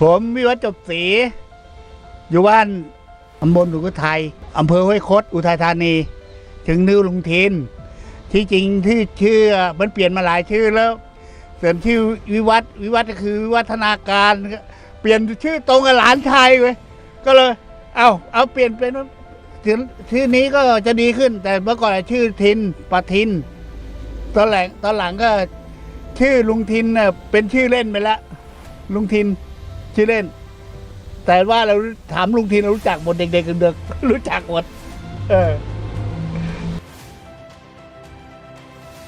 ผมวิวัฒน์จบศรีอยู่บ้านตำบลสุทัยอำเภอห้วยคดอุทัยธานี ถึงนิวลุงทิน ที่จริงที่ชื่อมันเปลี่ยนมาหลายชื่อแล้ว เสริมชื่อวิวัฒน์วิวัฒน์ก็คือวิวัฒนาการ เปลี่ยนชื่อตรงกับหลานชายเว้ยก็เลย เอาเอาเปลี่ยนเป็นชื่อนี้ก็จะดีขึ้น แต่เมื่อก่อนชื่อทินปะทินตอนหลังตอนหลังก็ชื่อลุงทินเน่ะเป็นชื่อเล่นไปแล้วลุงทิน ชื่อเล่น แต่ว่าเราถามลุงทินเรารู้จักหมดเด็กๆเด็กๆรู้จักหมด เออ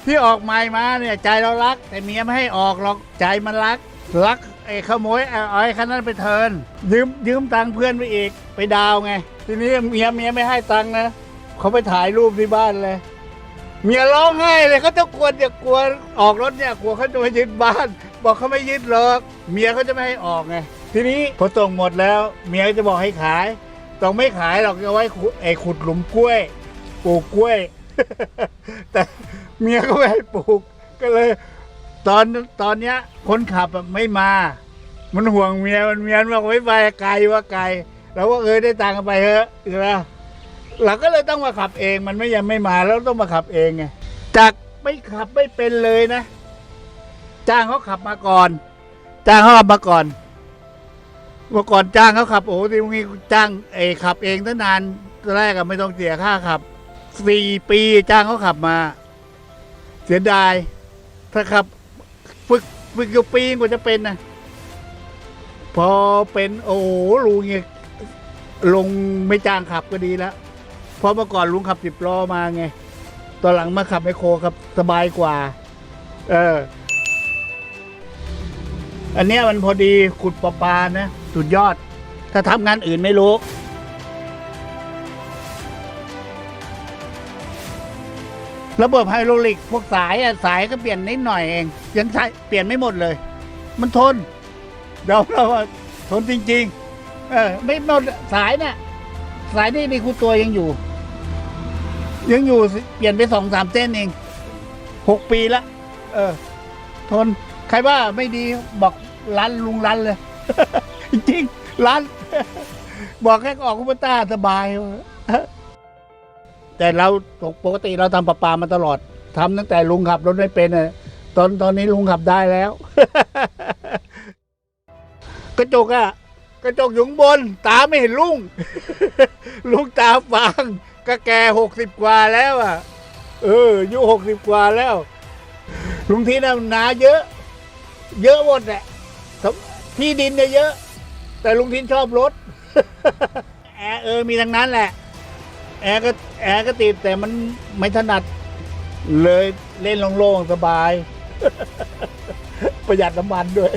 ที่ออกใหม่มาเนี่ย ใจเรารัก แต่เมียไม่ให้ออกหรอกใจมันรัก รักไอ้ขโมยเอาเอาไอ้คันนั้นไปเทินยืมยืมตังค์เพื่อนไปอีก ไปดาวไง ทีนี้เมียเมียไม่ให้ตังค์นะเขาไปถ่ายรูปที่บ้านเลยเมียร้องไห้เลยเขาจะกลัวจะกลัวออกรถเนี่ยกลัวเขาจะมายึดบ้าน บอกเขาไม่ยึดหรอกเมียเขาจะไม่ให้ออกไง ทีนี้พอส่งหมดแล้วเมียจะบอกให้ขายต้องไม่ขายหรอกเอาไว้ขุดไอ้ขุดหลุมกล้วยปลูกกล้วย แต่เมียก็ไม่ให้ปลูกก็เลย ตอนตอนเนี้ยคนขับไม่มา มันห่วงเมียมันเมียมันบอกไม่ไปไกลว่าไกลเราก็เออได้ตังค์ไปเถอะใช่ไหมเราก็เลยต้องมาขับเองมันไม่ยังไม่มาแล้วต้องมาขับเองไงจากไม่ขับไม่เป็นเลยนะ จ้างเขาขับมาก่อน จ้างเขาขับมาก่อน เมื่อก่อนจ้างเขาขับโอ้โหทีนี้จ้างเออขับเองตั้งนานตอนแรกก็ไม่ต้องเสียค่าขับสี่ปีจ้างเขาขับมา เสียดาย ถ้าขับฝึกฝึกอยู่ปีกว่าจะเป็นนะพอเป็นโอ้โหลุงเนี่ยลงไม่จ้างขับก็ดีแล้วเพราะเมื่อก่อนลุงขับสิบล้อมาไงตอนหลังมาขับไมโครครับสบายกว่า เออ อันเนี้ยมันพอดีขุดประปานะ สุดยอด ถ้าทำงานอื่นไม่รู้ ระบบไฮดรอลิกพวกสายอะสายก็เปลี่ยนนิดหน่อยเอง ยังใช้เปลี่ยนไม่หมดเลย มันทนเดี๋ยวเราทนจริง ๆ เออ ไม่หมดสายเนี่ยสายนี่นี่คูตัวยังอยู่ ยังอยู่เปลี่ยนไปสองสามเส้นเองหกปีละเออ ทน ใครว่าไม่ดีบอกร้านลุงร้านเลย จริงร้านบอกแค่ออกคุปต้าสบาย แต่เราปกติเราทำประปามาตลอดทำตั้งแต่ลุงขับรถไม่เป็นตอนตอนนี้ลุงขับได้แล้ว กระจกอะกระจกอยู่ข้างบน ตาไม่เห็นลุง ลุงตาฟางก็แก่หกสิบกว่าแล้วอะเอออายุหกสิบกว่าแล้ว ลุงทีน่ะนาเยอะ เยอะหมดแหละที่ดินเนี่ยเยอะ แต่ลุงทินชอบรถ แอร์เออมีทั้งนั้นแหละ แอร์ก็แอร์ก็ติดแต่มันไม่ถนัด เลยเล่นโล่งๆสบาย ประหยัดน้ำมันด้วย